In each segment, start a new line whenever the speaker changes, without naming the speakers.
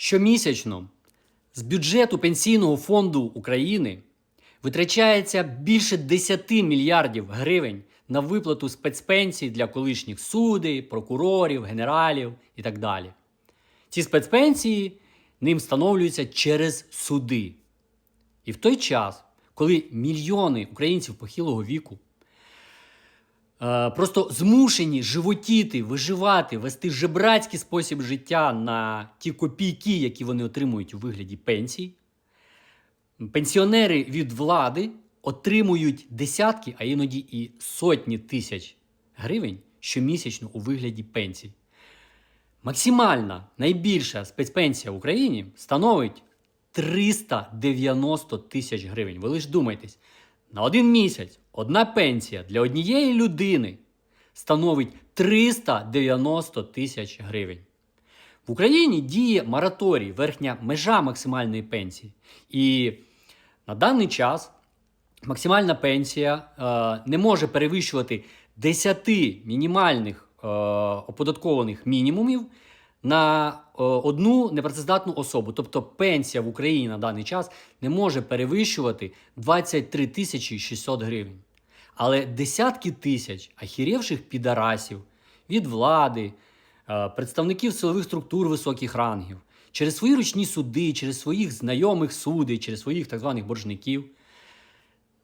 Щомісячно з бюджету Пенсійного фонду України витрачається більше 10 мільярдів гривень на виплату спецпенсій для колишніх судей, прокурорів, генералів і так далі. Ці спецпенсії ним встановлюються через суди. І в той час, коли мільйони українців похилого віку просто змушені животіти, виживати, вести жебрацький спосіб життя на ті копійки, які вони отримують у вигляді пенсій, пенсіонери від влади отримують десятки, а іноді і сотні тисяч гривень щомісячно у вигляді пенсій. Максимальна найбільша спецпенсія в Україні становить 390 тисяч гривень. Ви лише думайтесь, на один місяць одна пенсія для однієї людини становить 390 тисяч гривень. В Україні діє мораторій, верхня межа максимальної пенсії. І на даний час максимальна пенсія е, не може перевищувати 10 мінімальних е, оподаткованих мінімумів на е, одну непрацездатну особу. Тобто пенсія в Україні на даний час не може перевищувати 23 тисячі 600 гривень. Але десятки тисяч ахіревших підарасів від влади, е, представників силових структур високих рангів, через свої ручні суди, через своїх знайомих судей, через своїх так званих боржників,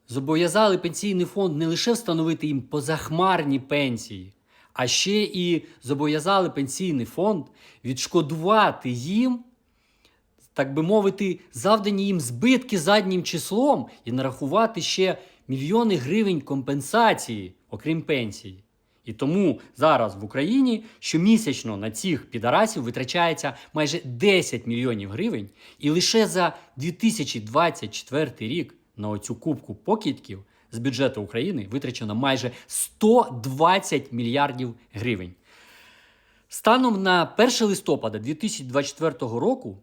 зобов'язали пенсійний фонд не лише встановити їм позахмарні пенсії, а ще і зобов'язали пенсійний фонд відшкодувати їм, так би мовити, завдані їм збитки заднім числом і нарахувати ще мільйони гривень компенсації, окрім пенсії. І тому зараз в Україні щомісячно на цих підарасів витрачається майже 10 мільйонів гривень, і лише за 2024 рік на оцю кубку покидьків з бюджету України витрачено майже 120 мільярдів гривень. Станом на 1 листопада 2024 року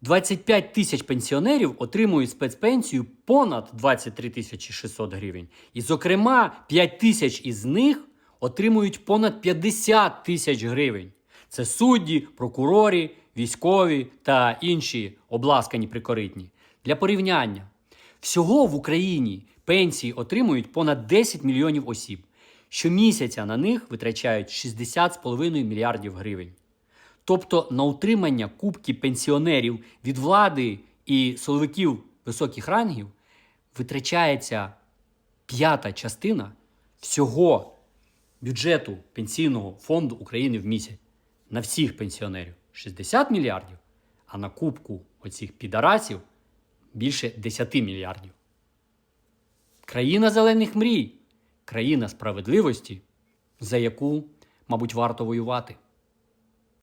25 тисяч пенсіонерів отримують спецпенсію понад 23 тисячі 600 гривень. І, зокрема, 5 тисяч із них отримують понад 50 тисяч гривень. Це судді, прокурори, військові та інші обласкані прикоритні. Для порівняння, всього в Україні пенсії отримують понад 10 мільйонів осіб. Щомісяця на них витрачають 60,5 мільярдів гривень. Тобто на утримання кубки пенсіонерів від влади і силовиків високих рангів витрачається п'ята частина всього бюджету Пенсійного фонду України в місяць на всіх пенсіонерів 60 мільярдів, а на кубку оцих підарасів більше 10 мільярдів. Країна зелених мрій, країна справедливості, за яку, мабуть, варто воювати.